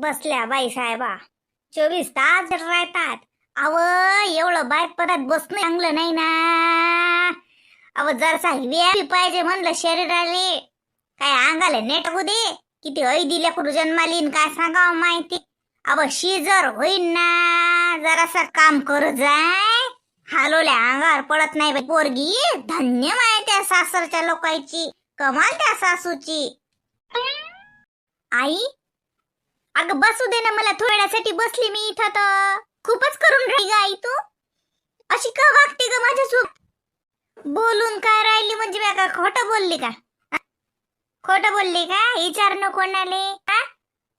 बसल्या बाई साहेबा. चोवीस तास राहतात. अव एवढं बाहेर पदात बसणं चांगलं नाही ना. अव जरसा व्यापी पाहिजे म्हणलं शरीराले. काय अंगाला नेट होऊ दे. किती ऐ दिल्या कुठं जन्मालीन काय सांगावं माहिती. अव शिजर होईन ना. जरासा काम कर जाय. हालोल्या अंगावर पडत नाही बाई पोरगी. धन्य माय त्या सासरच्या लोकांची कमाल त्या सासूची. आई अगं बसू दे ना मला थोड्यासाठी बसली मी इथं तर. खूपच करून राही ग आई तू. अशी का वागते ग माझ्यासोबत? बोलून काय राहिली म्हणजे मी का खोटं बोलली का? खोटं बोलली का? विचार न कोणाले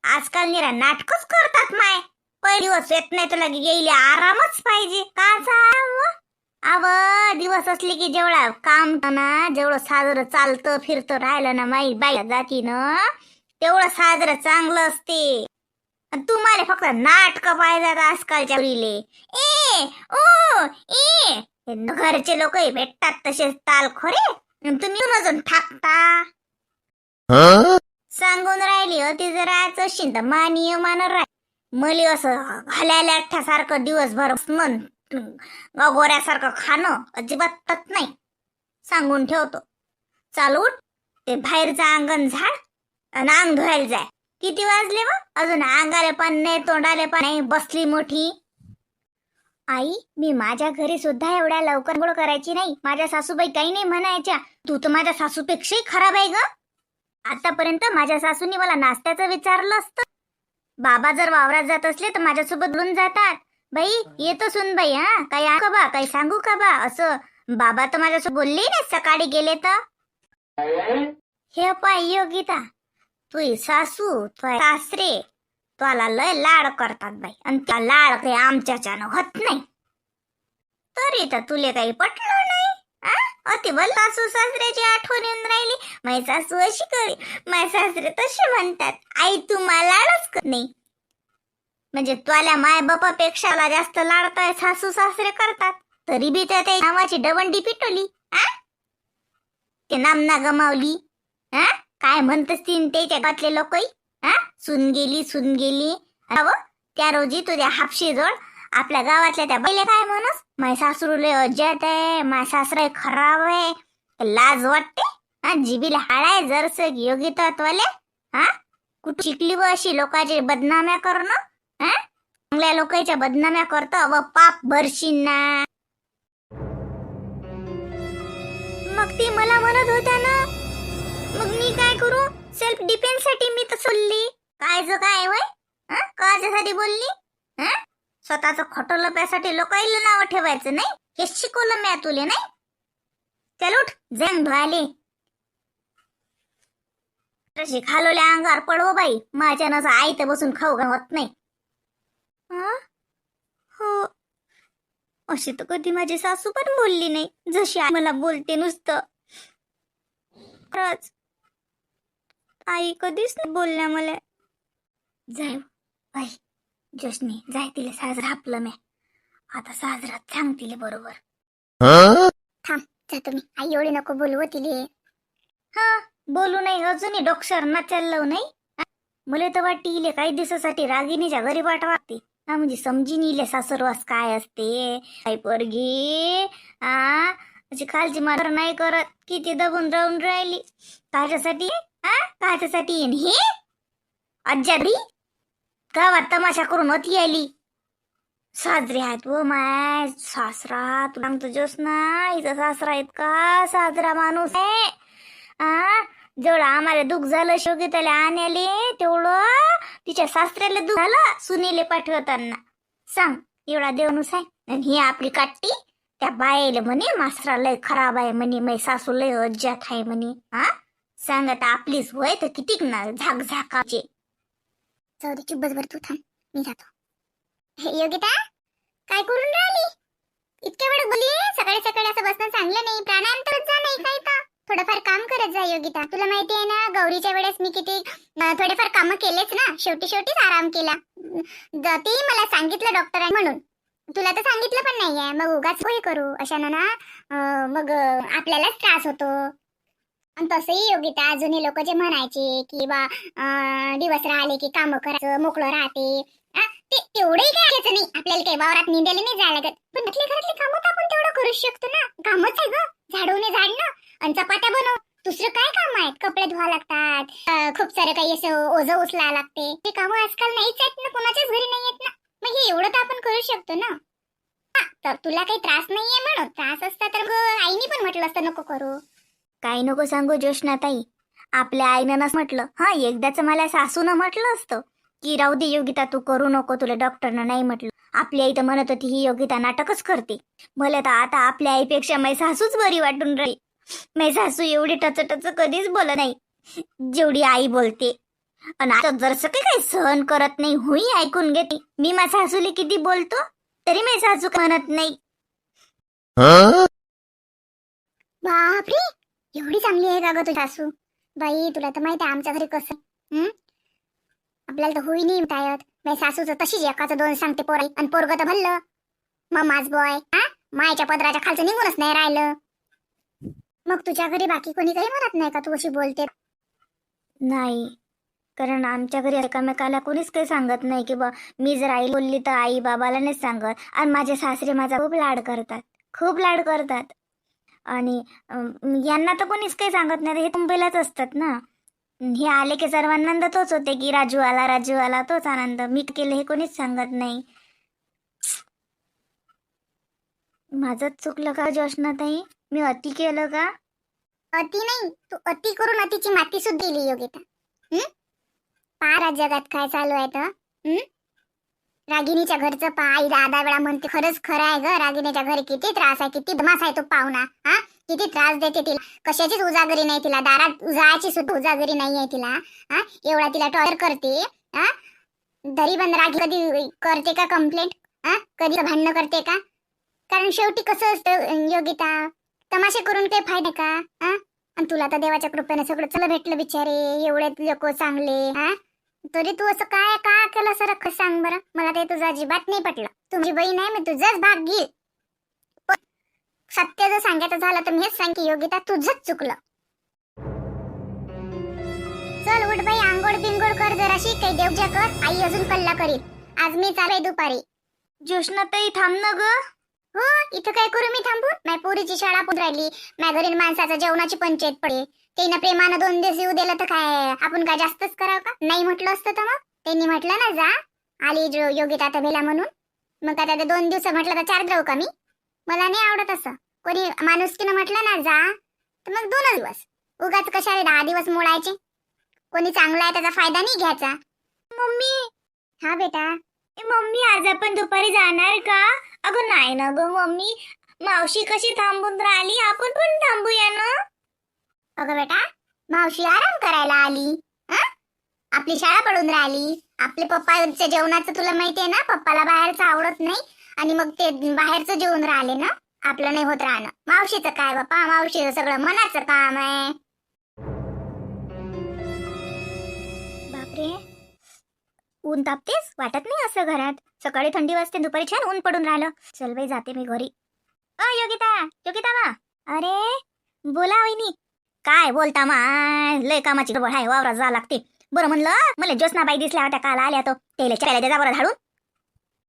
आजकाल निरा नाटकच करतात माय. पहिली दिवस येत नाही तुला गेले आरामच पाहिजे. का अव दिवस असले की जेवढा काम ना जेवढं साजरं चालतं फिरतं राहिलं ना माई बाई जाती ना तेवढं साजरं चांगलं असते. तुम्हाला फक्त नाटक पाहिजेत आजकालच्या मुलीले. ए ओ ए घरचे लोक भेटतात तसेच ताल खोरे तुम्ही अजून ठाकता सांगून राहिली अति जरा अशी तर मानिय मान राह. मली असं घालायला सारखं दिवसभर बसणं गोऱ्यासारखं खाणं अजिबात नाही. सांगून ठेवतो. चालून उठ. ते बाहेरचं अंगण झाड. आणि अंग धुवायला जाय. किती वाजले मग अजून अंगाले पण नाही तोंडाले पण नाही बसली मोठी. आई मी माझ्या घरी सुद्धा एवढ्या लवकर गोळ करायची नाही. माझ्या सासूबाई काही नाही म्हणायच्या. तू तर माझ्या सासूपेक्षाही खराब आहे ग. आतापर्यंत माझ्या सासूनी मला नाश्त्याचं विचारलं असतं. बाबा जर वावरात जात असले तर माझ्यासोबत बोलून जातात. बाई येतो सुन बाई हा. काही का बा? काही सांगू का बा? असं बाबा तर माझ्यासोबत बोलले ना सकाळी गेले तर. हे पाय योगिता तुझी सासू तुय सासरे तुला लय लाड करतात बाई. आणि त्या लाड काही आमच्याच्यानं होत नाही. तरी तर तुले काही पटलं नाही आ? अति बल सासू सासऱ्याची आठवण येऊन राहिली. माय सासू अशी करी माय सासरे तसे म्हणतात आई तू मला लाडच कर. नाही. म्हणजे तुला माय बापापेक्षा जास्त लाडताय सासू सासरे करतात? तरी बी त्या त्या नावाची डवंडी पिटवली आ? ते नामना गमावली हा काय म्हणतस तीन ते जगातले लोकही? हा? सुन गेली सुन गेली अव त्या रोजी तुझ्या हापशी जोड आपल्या गावातल्या त्या बैले काय म्हणस? माय सासरूले अज्यात आहे माय सासरा खराब आहे. लाज वाटते? हा जिबीला हाडाय जरस योगी वाले हा? कुठं शिकली व अशी लोकांची बदनाम्या करणं? हा? चांगल्या लोकांच्या बदनाम्या करतो व पाप भरशील ना मग ती मला म्हणत होत्या ना मग मी काय करू? सेल्फ डिफेन्ससाठी मी तर सोडली. काय जो काय वय काच्यासाठी बोलली? स्वतःच खोटं लप्यासाठी लोकांना नाव ठेवायचं नाही? हे शिकवलं मी तुले नाही? चल उठ जंग धुवाले तशी खालोल्या अंगावर पडव हो बाई. माझ्या नस आई तर बसून खाऊ होत नाही. हो. अशी तर कधी माझी सासू पण बोलली नाही. जशी आई मला बोलते नुसतं. खरंच. आई कधीच नाही बोलल्या मला. जाय हो, बाई जशनी जाय तिला साजरा आपलं मी आता साजरा सांग तिला बरोबर. थांब जा तुम्ही. आई एवढी नको बोलवू हो तिले. हा बोलू नाही अजूनही डॉक्टर ना चाललो हो नाही. मला तर वाटते इले काही दिवसासाठी रागिणीच्या घरी वाट वाटते हा म्हणजे समजीन इले सासरवास काय असते? आई पोरगी आ म्हणजे खालची मात्र नाही करत. किती दबून राहून राहिली. त्याच्यासाठी हा कायच्यासाठी येईन? हे? अज्जादी गावात तमाशा करून होती आली साजरे आहेत व माय सासरा तुला सांगतो जोस ना इथं सासरा आहेत का साजरा माणूस आहे. आ? जेवढं आम्हाला दुःख झालं शेवगी त्याला आण्याले तेवढं तिच्या सासऱ्याला दुःख झालं सुनीले पाठवताना. सांग एवढा देवनुस आहे? आणि ही आपली काट्टी? त्या बायले म्हणे मासरा लय खराब आहे म्हणे मै सासू लय अज्जात आहे म्हणे हा सांग आता आपलीच वय तर कितीक ना झाक झाकाचे जाऊ दे भर तू थांब मी जातो. हे योगिता काय करून राहिली? इतक्या वेळ बोलली सकाळी सकाळी असं बसणं चांगलं नाही प्राणांतरच जा नाही काय का थोडंफार काम करत जा योगिता. तुला माहिती आहे ना गौरीच्या वेळेस मी किती थोडेफार काम केलेच ना शेवटी शेवटीच आराम केला. अं, तेही मला सांगितलं डॉक्टरांनी म्हणून. तुला तर सांगितलं पण नाहीये. मग उगाच होय करू अशानं ना मग आपल्यालाच त्रास होतो. आणि तसंही योगिता अजूनही लोक जे म्हणायचे की बा दिवस राहिले की काम करायचं मोकळं राहते. ते तेवढंही काय करायचं नाही. आपल्याला काही वावरात निंदायला नाही जायला लागत. पण घरातली घरातले कामं तर आपण तेवढं करू शकतो ना? कामच आहे ग. झाडवणे झाडणं आणि चपात्या बनव. दुसरं काय काम आहेत? कपडे धुवा लागतात. खूप सारं काही असं ओझ उचला लागते. ते कामं आजकाल नाहीच आहेत ना. कोणाच्याच घरी नाही आहेत ना. मग हे एवढं तर आपण करू शकतो ना? हा, तर तुला काही त्रास नाहीये म्हणून. त्रास असता तर ग आईने पण म्हटलं असतं नको करू. काही नको सांगू जोशनाताई आपल्या आईनं नस म्हटलं. हा एकदाच मला सासूनं म्हटलं असतं की राहू दे योगिता तू करू नको तुला डॉक्टरनं नाही म्हटलं. आपली आई तर म्हणत होती ही योगिता नाटकच करते. भले तर आता आपल्या आईपेक्षा माझी सासूच बरी वाटून राही माझी सासू एवढी टच टच कधीच बोलत नाही. जेवढी आई बोलते. आणि आता जरसं काही काही सहन करत नाही हुई ऐकून घेते. मी माझ्या सासूला किती बोलतो तरी माझी सासू म्हणत नाही. बापरे! एवढी चांगली आहे का ग तुझी सासू? बाई तुला तर माहिती आहे आमच्या घरी कसं हं? आपल्याला तर होई नाही टायत माझ्या सासूचं तशीच एकाचं दोन सांगते पोराई आणि पोरग तर भरलं मग माझ बॉय हा? मायच्या पदराच्या खालचं निघूनच नाही राहिलं. मग तुझ्या घरी बाकी कोणी काही म्हणत नाही का तू अशी बोलते? नाही. कारण आमच्या घरी एकामेकाला कोणीच काही सांगत नाही की बा मी जर आई बोलली तर आई बाबाला नाही सांगत. आणि माझे सासरे माझा खूप लाड करतात. खूप लाड करतात. आणि यांना तर कोणीच काही सांगत नाही हे मुंबईलाच असतात ना. हे आले की सर्वांना आनंद तोच होते की राजू आला राजू आला तोच आनंद. मीट केलं हे कोणीच सांगत नाही. माझंच चुकलं का जोशनाताई? मी अति केलं का? अति नाही तू अति करून अतिची माती सुद्धा दिली योगिता हम्म पारा जगात काय चालू आहे तर. रागिनीच्या रागिणीच्या घरचं पाय दादा वेळा म्हणते खरंच खरं आहे ग रागिणीच्या घरी किती त्रास आहे किती धमास आहे तो पाहुणा हा? किती त्रास देते तिला. कशाचीच उजागरी नाही तिला दारात जायची सुद्धा उजागरी नाही आहे तिला हा? एवढा तिला टॉर्चर करते हा? दरी बंद रागी कधी करते का कंप्लेंट हा? कधी भांडणं करते का? कारण शेवटी कसं असतं योगिता तमाशे करून काही फायदा का हा? आणि तुला तर देवाच्या कृपेने सगळं चला भेटलं बिचारे एवढे लोक चांगले हा? तरी तू असं काय का केलं सर खरं सांग बरं. मला ते तुझं अजिबात नाही पटलं. तुझी बहीण आहे मी तुझंच भाग घेईल. सत्य जर सांगायचं झालं तर मी हेच सांग की योगिता तुझंच चुकलं. चल उठ बाई आंघोळ बिंगोळ कर जराशी काही देवजा कर आई अजून कल्ला करील आज मी चालू दुपारी. जोशनाताई थांब ना ग. हो इथं काय करू मी थांबून? माझ्या पोरीची शाळा पण राहिली. माझ्या घरी माणसाचा जेवणाची पंचायत पडे त्यांना प्रेमानं दोन दिवस येऊ दिलं तर काय? आपण काय जास्तच करावं का? नाही म्हटलं असतं तर मग? त्यांनी म्हटलं ना जा. आली योगिता आता भेला म्हणून. मग आता ते दोन दिवस म्हटलं तर चार जाऊ का मी? मला नाही आवडत असं. कोणी माणुसकीनं म्हटलं ना जा. तर मग दोन दिवस. उगाच कशाला दहा दिवस मोडायचे? कोणी चांगला आहे त्याचा फायदा नाही घ्यायचा. मम्मी. हा बेटा. ए, मम्मी आज आपण दुपारी जाणार का? अगं नाही ना गं मम्मी. मावशी कशी थांबून राहिली? आपण पण थांबूया ना? अगं बेटा मावशी आराम करायला आली आपली शाळा पडून राहिली. आपले पप्पाच्या जेवणाचं तुला माहितीये ना पप्पाला बाहेरचं आवडत नाही आणि मग ते बाहेरचं जेवण राहिले ना आपलं नाही होत राहणं. मावशीचं काय बापा मावशीचं सगळं मनाचं काम आहे. बापरे. ऊन तापतेस? वाटत नाही असं घरात. सकाळी थंडी वाजते दुपारी छान ऊन पडून राहिलं. चल बाई जाते मी घरी. अ योगिता योगिता वा अरे बोला वहिनी. काय बोलता मा? लय कामाची गडबड आहे वावरात जा लागते. बरं म्हणलं मला ज्योत्नाबाई दिसल्या होत्या काल आल्या तो. त्याला चहा त्याचा बरं झाडून.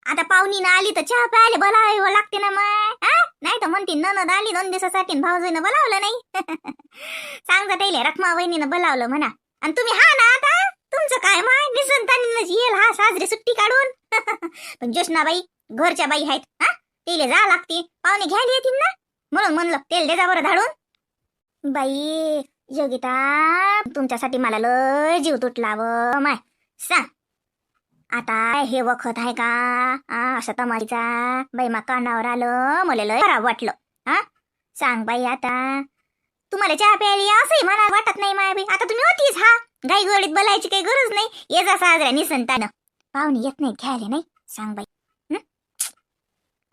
आता पाहुणी ना आली तर चहा प्यायला बोलावं लागते ना मग नाही तर म्हणते ननद आली दोन दिवसासाठी भाऊजीनं बोलावलं नाही. सांग त्याला रखमा वहिनीनं बोलावलं म्हणा. आणि तुम्ही हा ना आता? तुमचं काय माय? निसंतानी येईल हा साजरी सुट्टी काढून. पण जोशनाबाई घरच्या बाई आहेत हा? तेले जा लागते. पाहुणे घ्यायला येतील ना? म्हणून म्हणलं तेल देजा बरं धाडून बाई योगिता तुमच्यासाठी मला लय जीव तुटला व माय. सांग. आता हे वखत आहे का? असं तमारीचा बाई मा कानावर आलं मला लय खराब वाटलं. हा सांग बाई आता. तुम्हाला चहा प्यायली असंही मला वाटत नाही माय बाई. आता तुम्ही होतीच हा? गाई गोडीत बोलायची काही गरज नाही. ये जा साजऱ्या निसंतानं. पाहुणे येत नाही घ्यायला नाही. सांग बाई.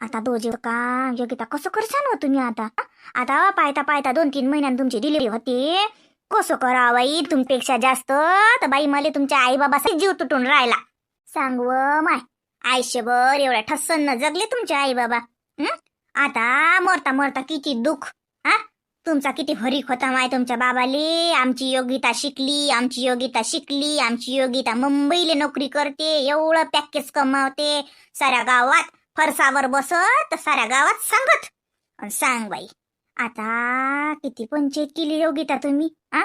आता दोजे का योगिता कसं करसान हो तुम्ही आता? आता पायता पायता दोन तीन महिन्यात तुमची डिलिव्हरी होती. कसं करा बाई जास्त. तर बाई मला तुमच्या आई बाबा जीव तुटून राहिला. सांग व माय. आयुष्यभर एवढ्या ठस्सन जगले तुमचे आई बाबा आता मरता मरता किती दुःख. हा? तुमचा किती हरीक होता माय तुमच्या बाबाले. आमची योगिता शिकली आमची योगिता शिकली आमची योगिता मुंबईला नोकरी करते एवढं पॅकेज कमावते. साऱ्या गावात फरसावर बसत साऱ्या गावात सांगत. अन सांग बाई आता किती पंचायत केली योगिता तुम्ही आ?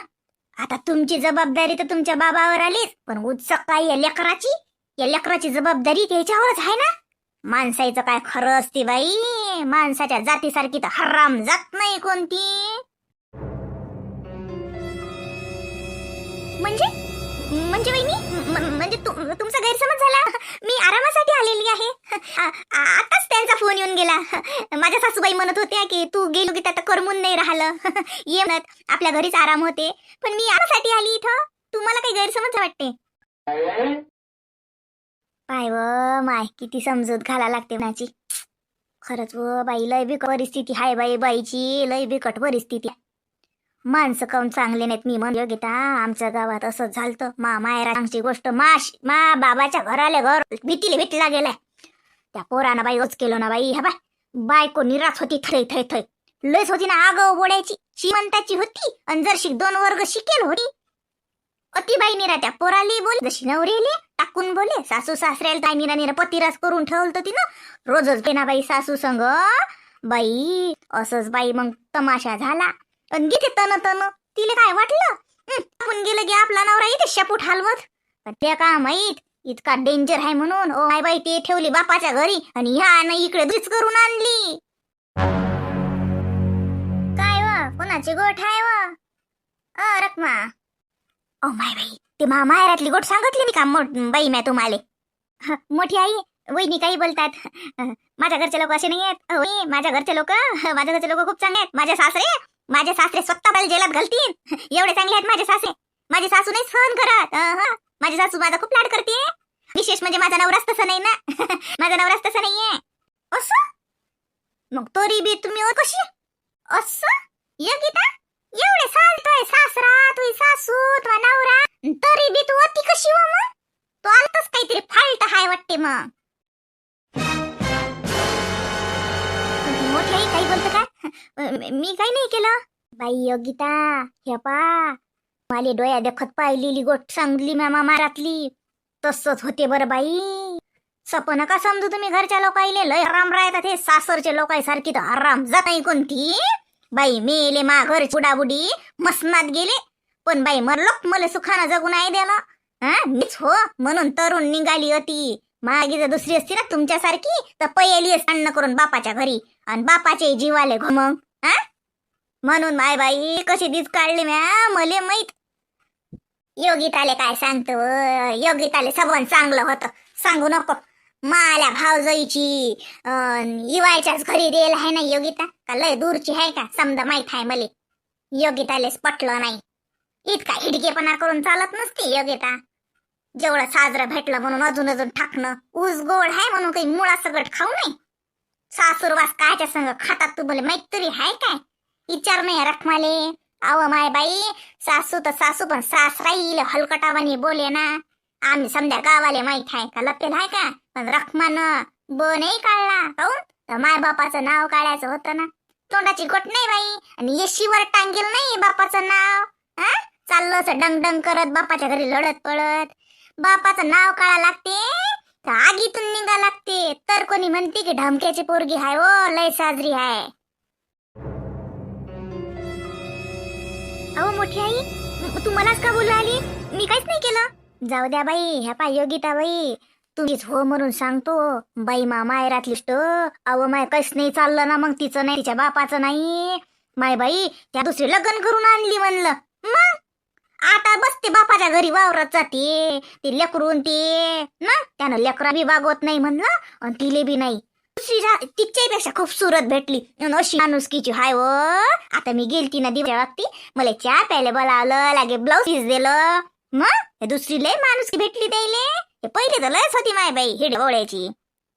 आता तुमची जबाबदारी तर तुमच्या बाबावर आलीच पण उत्सक काय या लेकराची. या लेकराची जबाबदारी त्याच्यावरच आहे ना. माणसाचं काय खरं असते बाई माणसाच्या जातीसारखी तर हराम जात नाही कोणती. म्हणजे? म्हणजे वहिनी? म्हणजे तुमचा गैरसमज झाला? मी आरामासाठी आलेली आहे. आताच त्यांचा फोन येऊन गेला. माझ्या सासूबाई म्हणत होत्या की तू गेलो की आता करमून नाही राहिलं. ये म्हणत आपल्या घरीच आराम होते. पण मी आरामासाठी आली इथं. तुम्हाला काही गैरसमज वाटते? पाय व माय किती समजूत घाला लागते माझी खरंच व बाई लय बिकट परिस्थिती हाय बाई बाईची. लय बिकट परिस्थिती आहे. माणसं काऊन चांगले नाहीत? मी म्हणलं गीता आमच्या गावात असं झालतं. मा मायराची गोष्ट. माश मा बाबाच्या घराले घर भीतीले भेटला गेलाय. त्या पोरानं बाई ओच केलं ना बाई. ह्या बाय बायको निराश होती. थै थै थै. लयच होती ना आग बोडायची श्रीमंताची होती आणि जरशी दोन वर्ग शिकेल होती. अति बाई निरा त्या पोराली बोल. जशी नवरेले टाकून बोले. सासू सासऱ्याला ताई निरा निरा पतिरास करून ठेवलं तिनं. रोजच बेना बाई सासू संग. बाई असंच बाई मग तमाशा झाला. आणि घेते तन तन तिले काय वाटलं? आपण गेलं की आपला नवरा इथे शेपूट हलवत. पण ते का माहीत? इतका डेंजर आहे म्हणून. ओ माय बाई ते ठेवली बापाच्या घरी आणि ह्या ना इकडे दुच करून आणली. काय व? कोणाची गोठ आहे व? अ रकमा ओ माय बाई ते मा माहेरातली गोट सांगितली मी का मोठ बाई मॅ तुम्हाला? मोठी आई वहिनी काही बोलतात. माझ्या घरचे लोक असे नाही आहेत. माझ्या घरचे लोक? माझ्या घरचे लोक खूप चांगले आहेत. माझ्या सासरे? माझे सासरे स्वतः मला जेलात घालतील एवढे चांगले आहेत माझे सासरे. माझे सासू नाही सहन करत. माझे माझी सासू माझा खूप लाड करते विशेष म्हणजे माझा नवराच तसा नाही ना. माझा नवराच तसा नाहीये. असं? मग तरी बी तुम्ही ओ कशी? असं? ये गीता. एवढे चालतोय सासरा तुझी सासू तुझा नवरा. तरी बी तू अति कशी हो मग? तो आलतच काहीतरी फाल्ट हाय वाटते मग. मोठी काही बोलतं का? मी काही नाही केलं. बाई योगिता हे पा. माले डोळ्या देखत पाहिलेली गोष्ट सांगली मामा मारातली. तसंच होते बरं बाई. सपन का समजू तुम्ही घरच्या लोकाईले. लय आराम राहतात हे सासरचे लोकांसारखी तर आराम जात नाही कोणती. बाई मेले मा घर बुडाबुडी मसनात गेले. पण बाई मरलोक मला सुखानं जगू नाही द्याला हा मीच हो म्हणून तरुण निघाली होती. मागी जर दुसरी असती ना तुमच्यासारखी तर पहिली अन्न करून बापाच्या घरी. आणि बापाचे जीवाले घो मग हा? म्हणून माय बाई कशी दिस काढली म्या मले माहीत. योगिताले काय सांगतो योगिताले सबन चांगलं होतं. सांगू नको. माल्या भावजईची अन इवायच्याच घरी देल आहे ना योगिता? का लय दूरची आहे का? समजा माहीत आहे मले. योगितालेच पटलं नाही. इतका हिडकेपणा करून चालत नसते योगिता. जेवढं साजरं भेटलं म्हणून अजून अजून ठाकणं. ऊस गोड आहे म्हणून काही मुळा सगळं खाऊ नये. सासूरवास कायच्या संग खातात तू बोले माहीत तरी हाय काय? विचार नाही रखमाले अव माय बाई सासू तर सासू पण सास राहील हलकटावानी बोले ना. आम्ही समजा गावाले माहीत आहे का लपेल आहे का? पण रखमान ब नाही काढला काऊन तर माय बापाचं नाव काढायचं होतं ना. तोंडाची गोट नाही बाई आणि येशीवर टांगेल नाही बापाचं नाव. हा? चाललं असं डंग डंग करत बापाच्या घरी लढत पडत. बापाचं नाव काढा लागते. तर आगीतून निघा लागते. तर कोणी म्हणते की ढमक्याची पोरगी हाय ओ लय साजरी हाय. अहो मोठी आई तू मलाच का बोलू आली? मी काहीच नाही केलं. जाऊ द्या बाई ह्या पाय योगिता बाई. तुम्हीच हो म्हणून सांगतो बाई मा आहे लिस्ट अहो माय काहीच नाही चाललं ना मग तिचं नाही तिच्या बापाचं नाही. माय बाई त्या दुसरी लग्न करून आणली म्हणलं. मग? आता बसते बापाच्या घरी वावरत जाते. ते लेकरून ते ना त्यानं लेकरा बी बागवत नाही म्हणलं आणि तिले बी नाही. दुसरी जा- खूपसूरत खूप सुरत भेटली अशी माणुसकीची हाय व आता मी गेलती ना दिवच्या वागती मला चहा प्यायला बोलावलं लागे ब्लाऊज पीस दिलं. मग दुसरी लय माणुसकी भेटली त्याले हे पहिले तर लयच होती माय बाई हे डोळ्याची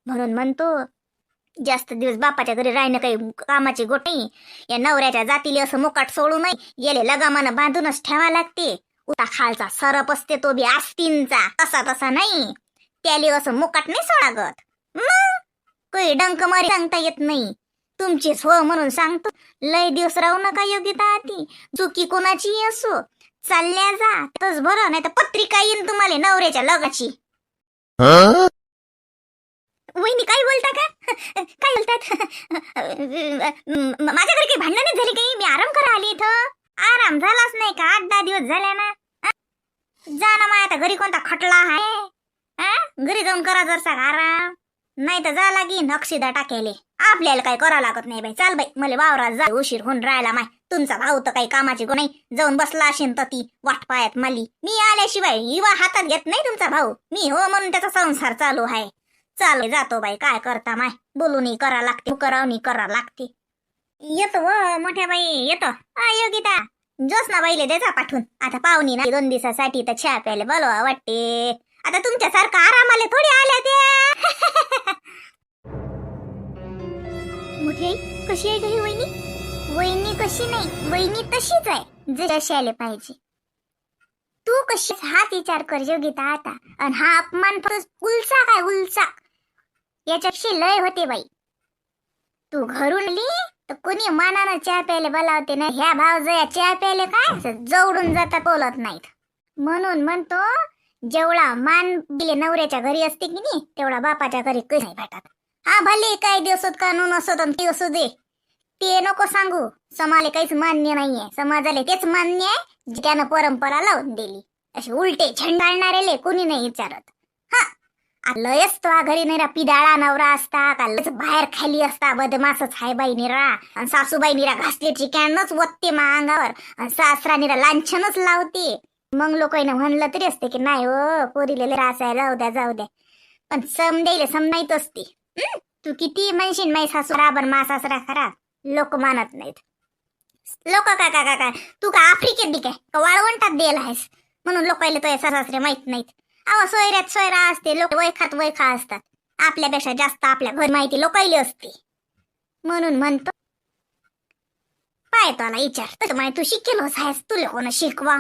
म्हणून म्हणतो जास्त दिवस बापाच्या घरी राहणं काही कामाची गोट. नाही या नवऱ्याच्या जातीले असं मुकाट सोडू नये. गेले लगामानं बांधूनच ठेवा लागते. उता खालचा सरप असते तो बी आस्तींचा. तसा तसा नाही. त्याले असं मुकाट नाही सोडागत. मग? काही डंक मारी सांगता येत नाही. तुमचीच हो म्हणून सांगतो. लय दिवस राहू नका योग्यता ती चुकी कोणाची असो. चालल्या जा. तस बरं नाही तर पत्रिका येईन तुम्हाला नवऱ्याच्या लगाची वहिनी काय बोलता का? काय बोलतात? माझ्या घरी काही भांडणच झाली काही? मी आराम करा आली इथं. आराम झालाच नाही का? आठ दहा दिवस झाले ना. जा ना मग आता घरी कोणता खटला आहे? हा? घरी जाऊन करा जरसा आराम. नाही तर जा लागी नक्षीदा टाकेले. आपल्याला काही करा लागत नाही बाई. चाल बाई मला वावरात जा. उशीर होऊन राहिला माय. तुमचा भाऊ तर काही कामाची गो नाही. जाऊन बसला असेल तर ती वाट पायात मली. मी आल्याशिवाय इवा हातात घेत नाही तुमचा भाऊ. मी हो म्हणून त्याचा संसार चालू आहे. चाल जातो बाई काय करता माय? बोलूनही करा लागते करावनी करा लागते. येतो व मोठ्या बाई येतो. योगिता जोस ना बाईले देजा पाठवून. आता पाहुणी ना दोन दिवसासाठी तर चहा प्यायला बोलवा वाटते. आता तुमच्यासारखं आरामाले थोडी आल्या त्या. मोठी आई कशी आहे ही वहिनी? वहिनी कशी नाही वहिनी तशीच आहे. जशी आले पाहिजे. तू कशी हाच विचार कर योगिता आता. आणि हा अपमान फक्त उलचा काय उलचा याच्याशी लय होते बाई. तू घरून ली तर कोणी मानानं चहा प्यायला बोलावते ना ह्या भाव जया चहा प्यायले काय असं जवळून जातात बोलत नाहीत. म्हणून म्हणतो जेवढा मान दिले नवऱ्याच्या घरी असते की नाही तेवढा बापाच्या घरी कधी नाही भेटत. हा भले काही दिवसात कानून असत आणि ते असू दे. ते नको सांगू समाले काहीच मान्य नाहीये. समाजाला तेच मान्य आहे त्यानं परंपरा लावून दिली. असे उलटे झेंडाळणारे कोणी नाही विचारत. लयच तो घरी घरी निरा पिदाळा नवरा असता का लयच बाहेर खाली असता बदमासच हाय बाई निरा. आणि सासूबाई निरा घासलेची कॅनच वत्ते मा अंगावर आणि सासरा निरा लांछनच लावते. मग लोकांना म्हणलं तरी असते की नाही हो पोरीले लय रास आहे जाऊ द्या जाऊ द्या. पण सम द्यायला सम नाहीत असते तू किती म्हणशील माई सासू बराबर मा सासरा खरा लोक मानत नाहीत. लोक काय काय काय काय तू का आफ्रिकेत बी काय? का वाळवंटात देल आहेस? म्हणून लोकायला तो सासरे माहीत नाहीत. अहो सोयऱ्यात सोयरा असते लोक वैखात वैखा असतात. आपल्यापेक्षा जास्त आपल्या घर माहिती लोकायली असते. म्हणून म्हणतो पाय तो विचार. तसं माहिती तू शिकेलोच आहेस तुला कोण शिकवा.